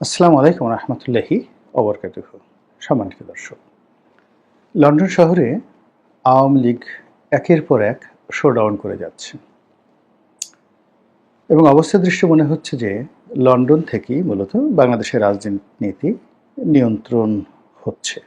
আসসালামু আলাইকুম রহমতুল্লাহি অবরকাতুহ সম্মানিত দর্শক, লন্ডন শহরে আওয়ামী লীগ একের পর এক শোডাউন করে যাচ্ছে। এবং অবস্থা দৃশ্য মনে হচ্ছে যে লন্ডন থেকেই মূলত বাংলাদেশের রাজনীতি নিয়ন্ত্রণ হচ্ছে।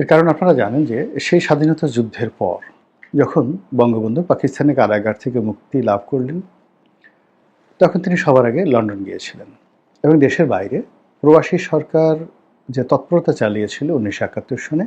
এর কারণ আপনারা জানেন যে সেই স্বাধীনতা যুদ্ধের পর যখন বঙ্গবন্ধু পাকিস্তানের কারাগার থেকে মুক্তি লাভ করলেন তখন তিনি সবার আগে লন্ডন গিয়েছিলেন এবং দেশের বাইরে প্রবাসী সরকার যে তৎপরতা চালিয়েছিল উনিশশো একাত্তর সনে,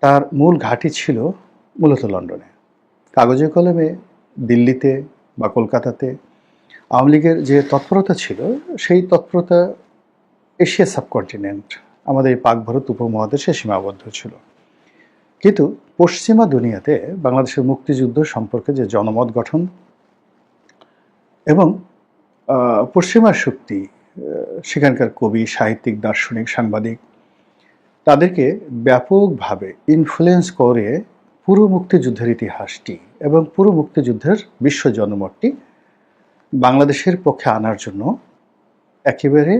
তার মূল ঘাঁটি ছিল মূলত লন্ডনে। কাগজে কলমে দিল্লিতে বা কলকাতাতে আওয়ামী লীগের যে তৎপরতা ছিল, সেই তৎপরতা এশিয়া সাবকন্টিনেন্ট, আমাদের এই পাক ভারত উপমহাদেশে সীমাবদ্ধ ছিল। কিন্তু পশ্চিমা দুনিয়াতে বাংলাদেশের মুক্তিযুদ্ধ সম্পর্কে যে জনমত গঠন এবং পশ্চিমা শক্তি সেখানকার কবি, সাহিত্যিক, দার্শনিক, সাংবাদিক, তাদেরকে ব্যাপকভাবে ইনফ্লুয়েন্স করে পুরো মুক্তিযুদ্ধের ইতিহাসটি এবং পুরো মুক্তিযুদ্ধের বিশ্ব জনমতটি বাংলাদেশের পক্ষে আনার জন্য একেবারে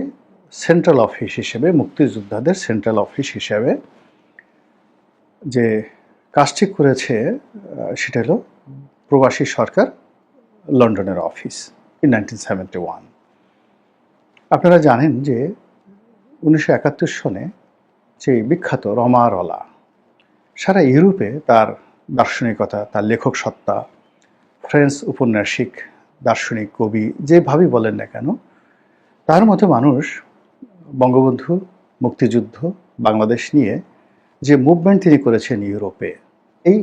সেন্ট্রাল অফিস হিসেবে, মুক্তিযোদ্ধাদের সেন্ট্রাল অফিস হিসেবে যে কাজটি করেছে সেটা হলো প্রবাসী সরকার, লন্ডনের অফিস ইন নাইনটিন আপনারা জানেন যে উনিশশো একাত্তর সনে সেই বিখ্যাত রমা রলা সারা ইউরোপে তার দার্শনিকতা, তার লেখক সত্তা, ফ্রেঞ্চ উপন্যাসিক, দার্শনিক কবি যেভাবেই বলেন না কেন, তার মতো মানুষ বঙ্গবন্ধু, মুক্তিযুদ্ধ, বাংলাদেশ নিয়ে যে মুভমেন্ট তিনি করেছেন ইউরোপে, এই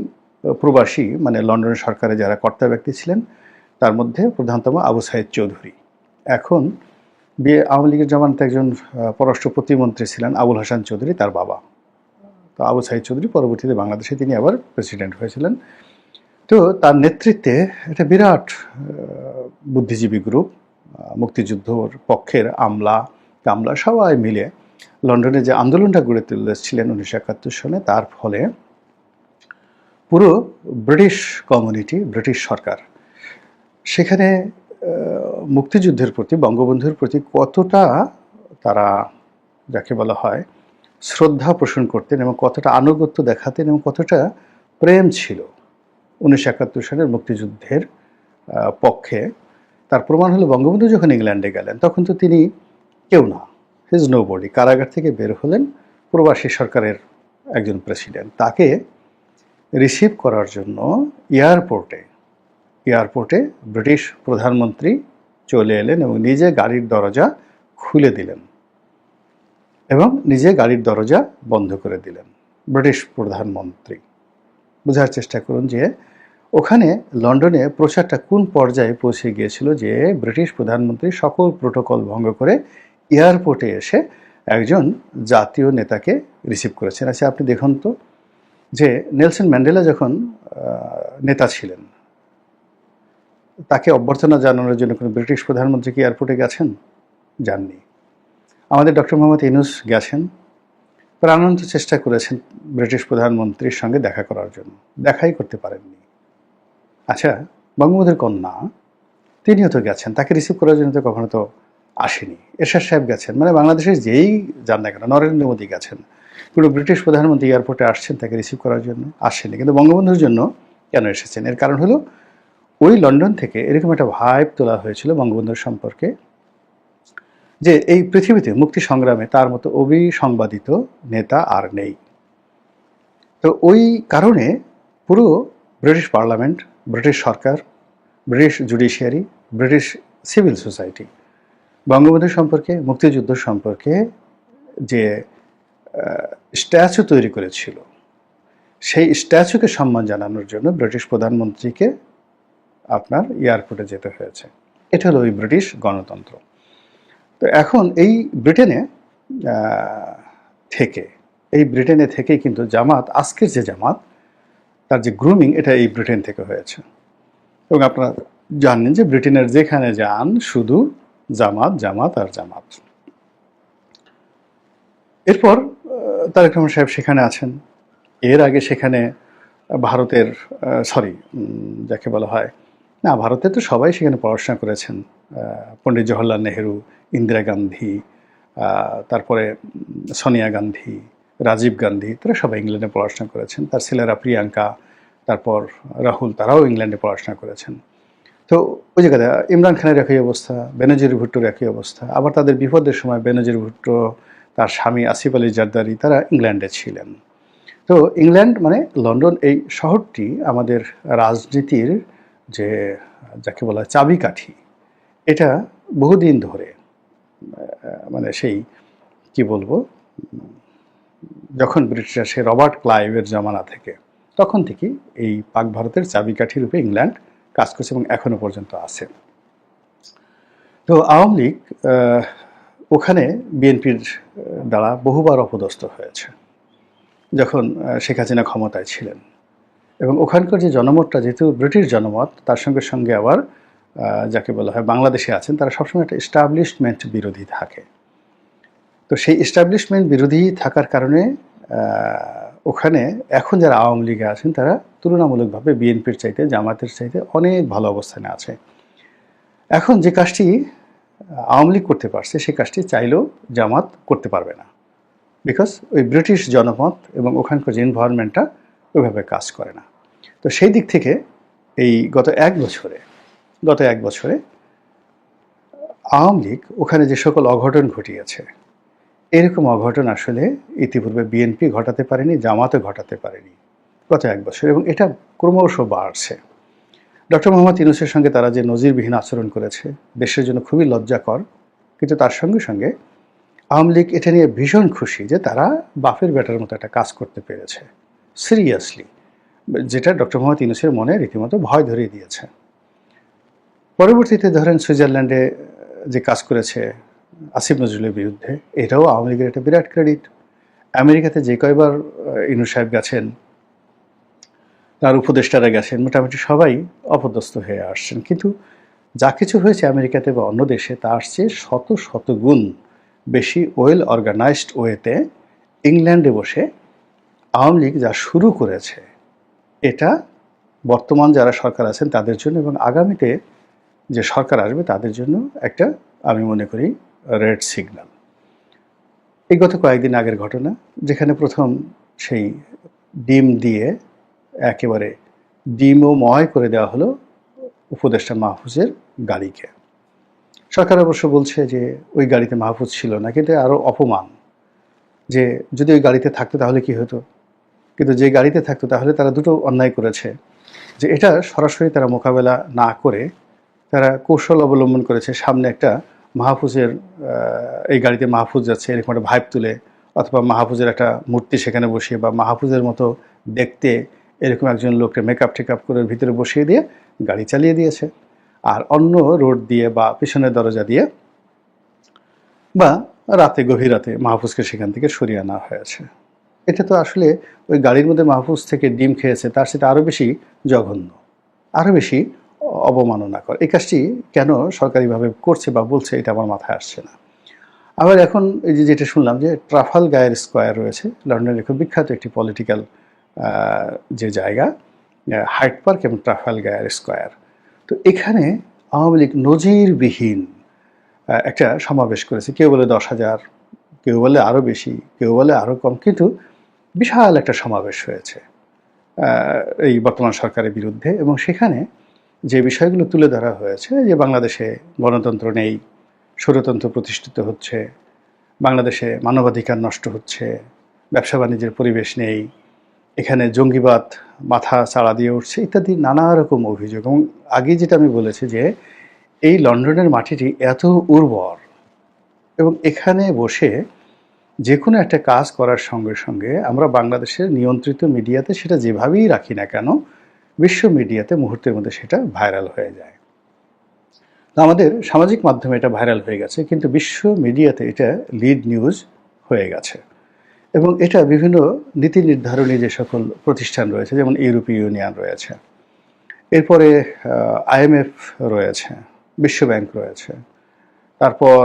প্রবাসী মানে লন্ডন সরকারে যারা কর্তা ব্যক্তি ছিলেন তার মধ্যে প্রধানতম আবু সাইদ চৌধুরী। এখন বিয়ে আওয়ামী লীগের জামানতে একজন পররাষ্ট্র প্রতিমন্ত্রী ছিলেন আবুল হাসান চৌধুরী, তার বাবা। তো আবু সাইদ চৌধুরী পরবর্তীতে বাংলাদেশে তিনি আবার প্রেসিডেন্ট হয়েছিলেন। তো তার নেতৃত্বে একটা বিরাট বুদ্ধিজীবী গ্রুপ মুক্তিযুদ্ধর পক্ষের আমলা, কামলা, সবাই মিলে লন্ডনে যে আন্দোলনটা গড়ে তুলেছিলেন উনিশশো একাত্তর সনে, তার ফলে পুরো ব্রিটিশ কমিউনিটি, ব্রিটিশ সরকার সেখানে মুক্তিযুদ্ধের প্রতি, বঙ্গবন্ধুর প্রতি কতটা তারা, যাকে বলা হয়, শ্রদ্ধা পোষণ করতেন এবং কতটা আনুগত্য দেখাতেন এবং কতটা প্রেম ছিল উনিশশো একাত্তর সালের মুক্তিযুদ্ধের পক্ষে, তার প্রমাণ হলো বঙ্গবন্ধু যখন ইংল্যান্ডে গেলেন, তখন তো তিনি কেউ না হিজ নো বডি কারাগার থেকে বের হলেন প্রবাসী সরকারের একজন প্রেসিডেন্ট তাকে রিসিভ করার জন্য এয়ারপোর্টে এয়ারপোর্টে ব্রিটিশ প্রধানমন্ত্রী চলে এলেন এবং নিজে গাড়ির দরজা খুলে দিলেন এবং নিজে গাড়ির দরজা বন্ধ করে দিলেন ব্রিটিশ প্রধানমন্ত্রী। বোঝার চেষ্টা করুন যে ওখানে লন্ডনে প্রচারটা কোন পর্যায়ে পৌঁছে গিয়েছিল যে ব্রিটিশ প্রধানমন্ত্রী সকল প্রোটোকল ভঙ্গ করে এয়ারপোর্টে এসে একজন জাতীয় নেতাকে রিসিভ করেছেন। আচ্ছা আপনি দেখুন তো যে নেলসন ম্যান্ডেলা যখন নেতা ছিলেন তাকে অভ্যর্থনা জানানোর জন্য কোনো ব্রিটিশ প্রধানমন্ত্রী কি এয়ারপোর্টে গেছেন? যাননি আমাদের ডক্টর মোহাম্মদ ইনুস গেছেন, প্রাণান্ত চেষ্টা করেছেন ব্রিটিশ প্রধানমন্ত্রীর সঙ্গে দেখা করার জন্য। দেখাই করতে পারেননি। আচ্ছা বঙ্গবন্ধুর কন্যা, তিনিও তো গেছেন, তাকে রিসিভ করার জন্য তো কখনো তো আসেনি। এরশাদ সাহেব গেছেন মানে বাংলাদেশের যেই যান না কেন, নরেন্দ্র মোদী গেছেন। কোনো ব্রিটিশ প্রধানমন্ত্রী এয়ারপোর্টে আসছেন তাকে রিসিভ করার জন্য? আসেনি। কিন্তু বঙ্গবন্ধুর জন্য কেন এসেছেন? এর কারণ হলো ওই লন্ডন থেকে এরকম একটা ভাইব তোলা হয়েছিল বঙ্গবন্ধুর সম্পর্কে, যে এই পৃথিবীতে মুক্তি সংগ্রামে তার মতো অবিসংবাদিত নেতা আর নেই। তো ওই কারণে পুরো ব্রিটিশ পার্লামেন্ট, ব্রিটিশ সরকার, British judiciary, British civil society, Bangabandhu সম্পর্কে, মুক্তিযুদ্ধ সম্পর্কে যে স্ট্যাচু তৈরি করেছিল, সেই স্ট্যাচুকে সম্মান জানানোর জন্য ব্রিটিশ প্রধানমন্ত্রীকে আপনার এয়ারপোর্টে যেতে হয়েছে। এটা হলো ওই ব্রিটিশ গণতন্ত্র। তো এখন এই ব্রিটেনে থেকে, এই ব্রিটেনে থেকেই কিন্তু জামাত, আজকের যে জামাত, তার যে গ্রুমিং এটা এই ব্রিটেন থেকে হয়েছে। এবং আপনারা জানেন যে ব্রিটেনের যেখানে যান, শুধু জামাত জামাত আর জামাত। এরপর তারেক রহমান সাহেব সেখানে আছেন। এর আগে সেখানে ভারতের সরি যাকে বলা হয় না, ভারতে তো সবাই সেখানে পড়াশোনা করেছেন। পণ্ডিত জওহরলাল নেহেরু, ইন্দিরা গান্ধী তারপরে সোনিয়া গান্ধী, রাজীব গান্ধী, তারা সবাই ইংল্যান্ডে পড়াশোনা করেছেন। তার ছেলেরা প্রিয়াঙ্কা, তারপর রাহুল, তারাও ইংল্যান্ডে পড়াশোনা করেছেন। তো ওই জায়গাতে ইমরান খানের একই অবস্থা, বেনজির ভুট্টোর একই অবস্থা। আবার তাদের বিপদের সময় বেনজির ভুট্টো, তার স্বামী আসিফ আলী জারদারি, তারা ইংল্যান্ডে ছিলেন। তো ইংল্যান্ড মানে লন্ডন, এই শহরটি আমাদের রাজনীতির যে, যাকে বলা হয় চাবিকাঠি এটা বহুদিন ধরে মানে সেই, কি বলব, যখন ব্রিটিশরা সে রবার্ট ক্লাইভের জমানা থেকে, তখন থেকে এই পাক ভারতের চাবিকাঠি রূপে ইংল্যান্ড কাজ করছে এবং এখনও পর্যন্ত আছে। তো আওয়ামী লীগ ওখানে বিএনপির দ্বারা বহুবার অপদস্থ হয়েছে, যখন শেখ হাসিনা ক্ষমতায় ছিলেন। এবং ওখানকার যে জনমতটা, যেহেতু ব্রিটিশ জনমত, তার সঙ্গে সঙ্গে আবার যাকে বলা হয় বাংলাদেশে আছেন, তারা সবসময় একটা এস্টাবলিশমেন্ট বিরোধী থাকে। তো সেই এস্টাবলিশমেন্ট বিরোধী থাকার কারণে ওখানে এখন যারা আওয়ামী লীগে আছেন, তারা তুলনামূলকভাবে বিএনপির চাইতে, জামাতের চাইতে অনেক ভালো অবস্থানে আছে। এখন যে কাজটি আওয়ামী লীগ করতে পারছে সেই কাজটি চাইলেও জামাত করতে পারবে না। বিকজ ওই ব্রিটিশ জনমত এবং ওখানকার যে এনভায়রনমেন্টটা ওইভাবে কাজ করে না। তো সেই দিক থেকে এই গত এক বছরে, গত এক বছরে আওয়ামী লীগ ওখানে যে সকল অঘটন ঘটিয়েছে, এরকম অঘটন আসলে ইতিপূর্বে বিএনপি ঘটাতে পারেনি, জামাতে ঘটাতে পারেনি গত এক বছর এবং এটা ক্রমশ বাড়ছে। ডক্টর মোহাম্মদ ইউনুসের সঙ্গে তারা যে নজিরবিহীন আচরণ করেছে, দেশের জন্য খুবই লজ্জাকর, কিন্তু তার সঙ্গে সঙ্গে আওয়ামী লীগ এটা নিয়ে ভীষণ খুশি যে তারা বাফের ব্যাটার মতো একটা কাজ করতে পেরেছে। সিরিয়াসলি যেটা ডক্টর মোহাম্মদ ইউনুসের মনে রীতিমতো ভয় ধরিয়ে দিয়েছে। পরবর্তীতে ধরেন সুইজারল্যান্ডে যে কাজ করেছে আসিফ নজরুলের বিরুদ্ধে, এটাও আওয়ামী লীগের একটা বিরাট ক্রেডিট। আমেরিকাতে যে কয়বার ইনু সাহেব গেছেন, তার উপদেষ্টারা গেছেন, মোটামুটি সবাই অপদস্থ হয়ে আসছেন। কিন্তু যা কিছু হয়েছে আমেরিকাতে বা অন্য দেশে তা আসছে শত শত গুণ বেশি ওয়েল অর্গানাইজড ওয়েতে ইংল্যান্ডে বসে আওয়ামী লীগ যা শুরু করেছে, এটা বর্তমান যারা সরকার আছেন তাদের জন্য এবং আগামীতে যে সরকার আসবে তাদের জন্য একটা, আমি মনে করি রেড সিগন্যাল এই গত কয়েকদিন আগের ঘটনা, যেখানে প্রথম সেই ডিম দিয়ে একেবারে ডিমময় করে দেওয়া হলো উপদেষ্টা মাহফুজের গাড়িকে। সরকার অবশ্য বলছে যে ওই গাড়িতে মাহফুজ ছিল না, কিন্তু আরও অপমান যে যদি ওই গাড়িতে থাকতো তাহলে কি হতো? কিন্তু যে গাড়িতে থাকতো তাহলে তারা দুটো অন্যায় করেছে। যে এটা সরাসরি তারা মোকাবেলা না করে তারা কৌশল অবলম্বন করেছে। সামনে একটা মাহফুজের এই গাড়িতে মাহফুজ যাচ্ছে, এরকম একটা ভাইব তুলে, অথবা মাহফুজের একটা মূর্তি সেখানে বসিয়ে বা মাহফুজের মতো দেখতে এরকম একজন লোককে মেকআপ টেকআপ করে ভিতরে বসিয়ে দিয়ে গাড়ি চালিয়ে দিয়েছে। আর অন্য রোড দিয়ে বা পিছনের দরজা দিয়ে বা রাতে, গভীর রাতে মাহফুজকে সেখান থেকে সরিয়ে আনা হয়েছে। এটা তো আসলে ওই গাড়ির মধ্যে মাহফুজ থেকে ডিম খেয়েছে, তার সেটা আরও বেশি জঘন্য আরও বেশি অবমাননা করে এই কাজটি কেন সরকারিভাবে করছে বা বলছে এটা আমার মাথায় আসছে না। আবার এখন এই যে যেটা শুনলাম যে ট্রাফাল গায়ের স্কোয়ার রয়েছে, লন্ডনের খুব বিখ্যাত একটি পলিটিক্যাল যে জায়গা হাইট পার্ক এবং ট্রাফাল গায়ের স্কোয়ার। তো এখানে আওয়ামী লীগ নজিরবিহীন একটা সমাবেশ করেছে। কেউ বলে দশ হাজার, কেউ বলে আরও বেশি, কেউ বলে আরও কম, কিন্তু বিশাল একটা সমাবেশ হয়েছে এই বর্তমান সরকারের বিরুদ্ধে। এবং সেখানে যে বিষয়গুলো তুলে ধরা হয়েছে, যে বাংলাদেশে গণতন্ত্র নেই, স্বরতন্ত্র প্রতিষ্ঠিত হচ্ছে, বাংলাদেশে মানবাধিকার নষ্ট হচ্ছে, ব্যবসা বাণিজ্যের পরিবেশ নেই, এখানে জঙ্গিবাদ মাথা চাড়া দিয়ে উঠছে, ইত্যাদি নানা রকম অভিযোগ। এবং আগে যেটা আমি বলেছি যে এই লন্ডনের মাটিটি এত উর্বর, এবং এখানে বসে যে কোনো একটা কাজ করার সঙ্গে সঙ্গে আমরা বাংলাদেশের নিয়ন্ত্রিত মিডিয়াতে সেটা যেভাবেই রাখি না কেন, বিশ্ব মিডিয়াতে মুহূর্তের মধ্যে সেটা ভাইরাল হয়ে যায়। আমাদের সামাজিক মাধ্যমে এটা ভাইরাল হয়ে গেছে, কিন্তু বিশ্ব মিডিয়াতে এটা লিড নিউজ হয়ে গেছে। এবং এটা বিভিন্ন নীতি নির্ধারণী যে সকল প্রতিষ্ঠান রয়েছে, যেমন ইউরোপীয় ইউনিয়ন রয়েছে, এরপরে আইএমএফ রয়েছে বিশ্বব্যাংক রয়েছে, তারপর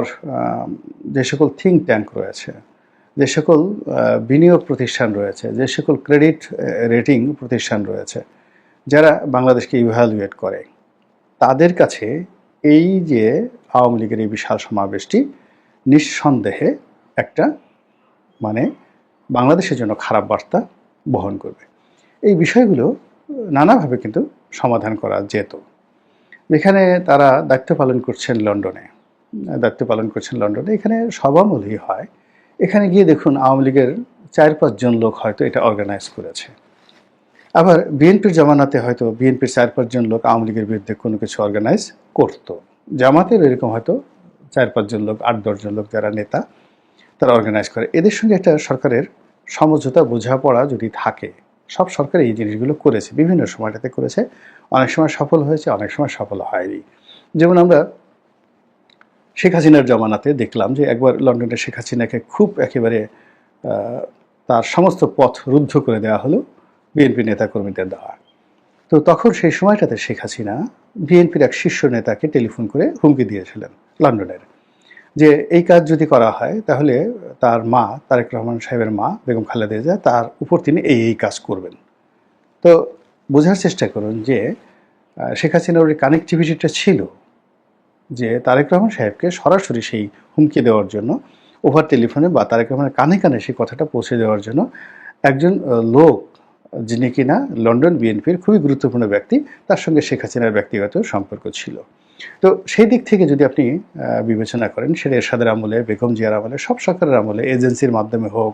যে সকল থিঙ্ক ট্যাঙ্ক রয়েছে যে সকল বিনিয়োগ প্রতিষ্ঠান রয়েছে, যে সকল ক্রেডিট রেটিং প্রতিষ্ঠান রয়েছে, যারা বাংলাদেশকে ইভ্যালুয়েট করে, তাদের কাছে এই যে আওয়ামী লীগের এই বিশাল সমাবেশটি নিঃসন্দেহে একটা মানে বাংলাদেশের জন্য খারাপ বার্তা বহন করবে। এই বিষয়গুলো নানাভাবে কিন্তু সমাধান করা যেত। এখানে তারা দায়িত্ব পালন করছেন লন্ডনে, দায়িত্ব পালন করছেন লন্ডনে, এখানে সবামূলই হয় এখানে গিয়ে দেখুন আওয়ামী লীগের চার পাঁচজন লোক হয়তো এটা অর্গানাইজ করেছে। আবার বিএনপির জামানাতে হয়তো বিএনপির চার পাঁচজন লোক আওয়ামী লীগের বিরুদ্ধে কোনো কিছু অর্গানাইজ করতো। জামাতের এরকম হয়তো চার পাঁচজন লোক, আট দশজন লোক যারা নেতা, তারা অর্গানাইজ করে। এদের সঙ্গে একটা সরকারের সমঝোতা, বোঝাপড়া যদি থাকে, সব সরকার এই জিনিসগুলো করেছে, বিভিন্ন সময়টাতে করেছে। অনেক সময় সফল হয়েছে, অনেক সময় সফল হয়নি। যেমন আমরা শেখ হাসিনার জমানাতে দেখলাম যে একবার লন্ডনে শেখ হাসিনাকে খুব একেবারে তার সমস্ত পথ রুদ্ধ করে দেওয়া হলো বিএনপি নেতাকর্মীদের দেওয়া তো তখন সেই সময়টাতে শেখ হাসিনা বিএনপির এক শীর্ষ নেতাকে টেলিফোন করে হুমকি দিয়েছিলেন লন্ডনের যে, এই কাজ যদি করা হয়, তাহলে তার মা, তারেক রহমান সাহেবের মা, বেগম খালেদা জিয়া, তার উপর তিনি এই এই কাজ করবেন। তো বোঝার চেষ্টা করুন যে শেখ হাসিনার ওই কানেকটিভিটিটা ছিল। যে তারেক রহমান সাহেবকে সরাসরি সেই হুমকি দেওয়ার জন্য, ওভার টেলিফোনে বা তারেক রহমানের কানে কানে সেই কথাটা পৌঁছে দেওয়ার জন্য একজন লোক যিনি কিনা লন্ডন বিএনপির খুবই গুরুত্বপূর্ণ ব্যক্তি, তার সঙ্গে শেখ হাসিনার ব্যক্তিগত সম্পর্ক ছিল। তো সেই দিক থেকে যদি আপনি বিবেচনা করেন, সেটা এরশাদের আমলে, বেগম জিয়ার আমলে, সব সরকারের আমলে, এজেন্সির মাধ্যমে হোক,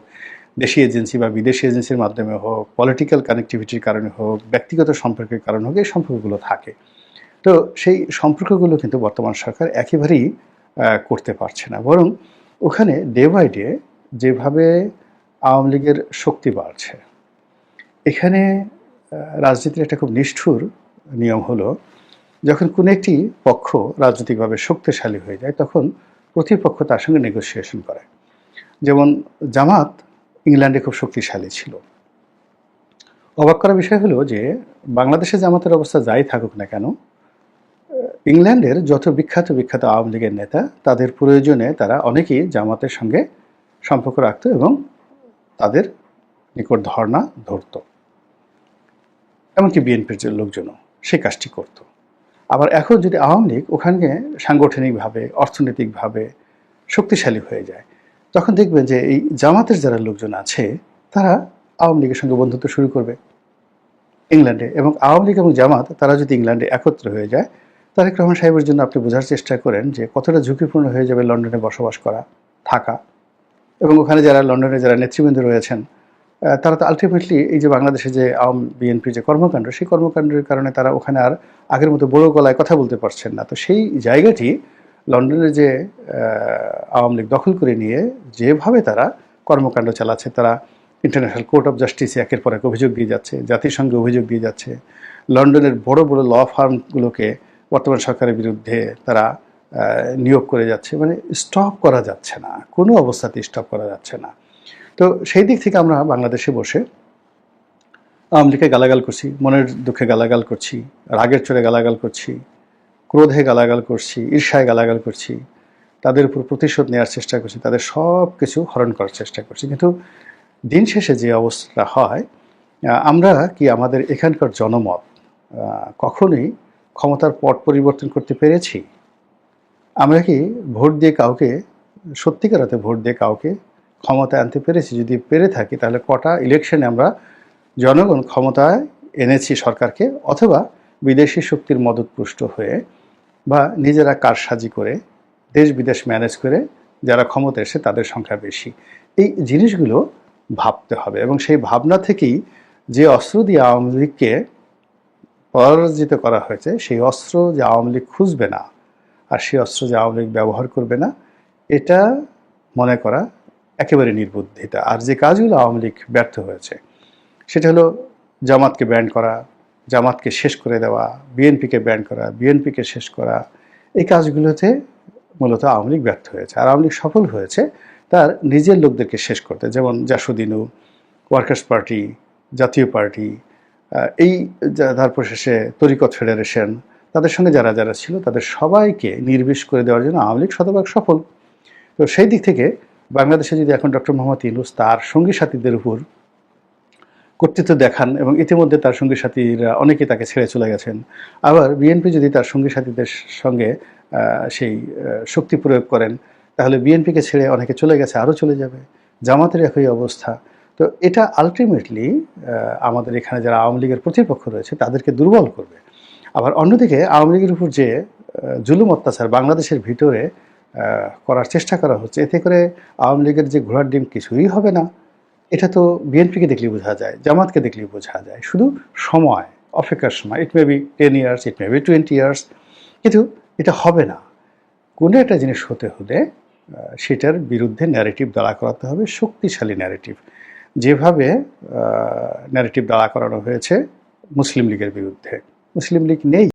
দেশি এজেন্সি বা বিদেশি এজেন্সির মাধ্যমে হোক পলিটিক্যাল কানেক্টিভিটির কারণে হোক, ব্যক্তিগত সম্পর্কের কারণে হোক, এই সম্পর্কগুলো থাকে। তো সেই সম্পর্কগুলো কিন্তু বর্তমান সরকার একেবারেই করতে পারছে না। বরং ওখানে ডে বাই ডে যেভাবে আওয়ামী লীগের শক্তি বাড়ছে, এখানে রাজনীতির একটা খুব নিষ্ঠুর নিয়ম হলো, যখন কোনো একটি পক্ষ রাজনৈতিকভাবে শক্তিশালী হয়ে যায়, তখন প্রতিপক্ষ তার সঙ্গে নেগোসিয়েশন করে। যেমন জামাত ইংল্যান্ডে খুব শক্তিশালী ছিল। অবাক করা বিষয় হলো যে বাংলাদেশে জামাতের অবস্থা যাই থাকুক না কেন ইংল্যান্ডের যত বিখ্যাত বিখ্যাত আওয়ামী লীগের নেতা, তাদের প্রয়োজনে তারা অনেকেই জামাতের সঙ্গে সম্পর্ক রাখত এবং তাদের নিকট ধর্ণা ধরত। এমনকি বিএনপির যে লোকজনও সেই কাজটি করত। আবার এখন যদি আওয়ামী লীগ ওখানে সাংগঠনিকভাবে, অর্থনৈতিকভাবে শক্তিশালী হয়ে যায়, তখন দেখবেন যে এই জামাতের যারা লোকজন আছে, তারা আওয়ামী লীগের সঙ্গে বন্ধুত্ব শুরু করবে। ইংল্যান্ডে এবং আওয়ামী লীগ এবং জামাত, তারা যদি ইংল্যান্ডে একত্র হয়ে যায় তারেক রহমান সাহেবের জন্য আপনি বোঝার চেষ্টা করেন যে কতটা ঝুঁকিপূর্ণ হয়ে যাবে লন্ডনে বসবাস করা, থাকা। এবং ওখানে যারা লন্ডনে যারা নেতৃবৃন্দ রয়েছেন তারা তো আলটিমেটলি এই যে বাংলাদেশে যে আওয়াম, বিএনপি যে কর্মকাণ্ড, সেই কর্মকাণ্ডের কারণে তারা ওখানে আর আগের মতো বড় গলায় কথা বলতে পারছেন না। তো সেই জায়গাটি লন্ডনে যে আওয়ামী লীগ দখল করে নিয়ে যেভাবে তারা কর্মকাণ্ড চালাচ্ছে, তারা ইন্টারন্যাশনাল কোর্ট অফ জাস্টিসে একের পর এক অভিযোগ দিয়ে যাচ্ছে, জাতিসংঘে অভিযোগ দিয়ে যাচ্ছে, লন্ডনের বড় বড় ল ফার্মগুলোকে বর্তমান সরকারের বিরুদ্ধে তারা নিয়োগ করে যাচ্ছে। মানে স্টপ করা যাচ্ছে না। কোনো অবস্থাতে স্টপ করা যাচ্ছে না। তো সেই দিক থেকে আমরা বাংলাদেশে বসে আওয়ামী লীগকে গালাগাল করছি, মনের দুঃখে গালাগাল করছি, রাগের চড়ে গালাগাল করছি, ক্রোধে গালাগাল করছি, ঈর্ষায় গালাগাল করছি, তাদের উপর প্রতিশোধ নেওয়ার চেষ্টা করছি, তাদের সব কিছু হরণ করার চেষ্টা করছি। কিন্তু দিন শেষে যে অবস্থাটা হয় আমরা কি আমাদের এখানকার জনমত কখনোই ক্ষমতার পট পরিবর্তন করতে পেরেছি? আমরা কি ভোট দিয়ে কাউকে, সত্যিকার অর্থে ভোট দিয়ে কাউকে ক্ষমতায় আনতে পেরেছি? যদি পেরে থাকি, তাহলে কটা ইলেকশনে আমরা জনগণ ক্ষমতায় এনেছি সরকারকে? অথবা বিদেশি শক্তির মদতপুষ্ট হয়ে বা নিজেরা কারসাজি করে দেশ বিদেশ ম্যানেজ করে যারা ক্ষমতা এসে তাদের সংখ্যা বেশি। এই জিনিসগুলো ভাবতে হবে এবং সেই ভাবনা থেকেই যে অস্ত্র দিয়ে আওয়ামী লীগকে পরাজিত করা হয়েছে, সেই অস্ত্র যে আওয়ামী লীগ খুঁজবে না আর সেই অস্ত্র যে আওয়ামী লীগ ব্যবহার করবে না, এটা মনে করা একেবারে নির্বুদ্ধিতা। আর যে কাজগুলো আওয়ামী লীগ ব্যর্থ হয়েছে, সেটা হলো জামাতকে ব্যান করা, জামাতকে শেষ করে দেওয়া, বিএনপিকে ব্যান করা, বিএনপিকে শেষ করা, এই কাজগুলোতে মূলত আওয়ামী লীগ ব্যর্থ হয়েছে। আর আওয়ামী লীগ সফল হয়েছে তার নিজের লোকদেরকে শেষ করতে, যেমন জাসুদ্দিনু, ওয়ার্কার্স পার্টি, জাতীয় পার্টি এই তারপর শেষে তরিকত ফেডারেশন, তাদের সঙ্গে যারা যারা ছিল, তাদের সবাইকে নির্বিষ করে দেওয়ার জন্য আওয়ামী লীগ শতভাগ সফল। তো সেই দিক থেকে বাংলাদেশে যদি এখন ডক্টর মোহাম্মদ ইউনুস তার সঙ্গী সাথীদের উপর কর্তৃত্ব দেখান এবং ইতিমধ্যে তার সঙ্গী সাথীরা অনেকেই তাকে ছেড়ে চলে গেছেন, আবার বিএনপি যদি তার সঙ্গী সাথীদের সঙ্গে সেই শক্তি প্রয়োগ করেন, তাহলে বিএনপিকে ছেড়ে অনেকে চলে গেছে, আরও চলে যাবে। জামাতের একই অবস্থা। তো এটা আলটিমেটলি আমাদের এখানে যারা আওয়ামী লীগের প্রতিপক্ষ রয়েছে, তাদেরকে দুর্বল করবে। আবার অন্যদিকে আওয়ামী লীগের উপর যে জুলুম অত্যাচার বাংলাদেশের ভিতরে করার চেষ্টা করা হচ্ছে, এতে করে আওয়ামী লীগের যে ঘোড়ার ডিম কিছুই হবে না। এটা তো বিএনপিকে দেখলেই বোঝা যায়, জামাতকে দেখলেই বোঝা যায়। শুধু সময়, অপেক্ষার সময় it may be ten years it may be twenty years কিন্তু এটা হবে না। কোনো একটা জিনিস হতে হলে সেটার বিরুদ্ধে ন্যারেটিভ দাঁড়া করাতে হবে, শক্তিশালী ন্যারেটিভ যেভাবে ন্যারেটিভ দাঁড়া করানো হয়েছে মুসলিম লীগের বিরুদ্ধে। মুসলিম লীগ নেই।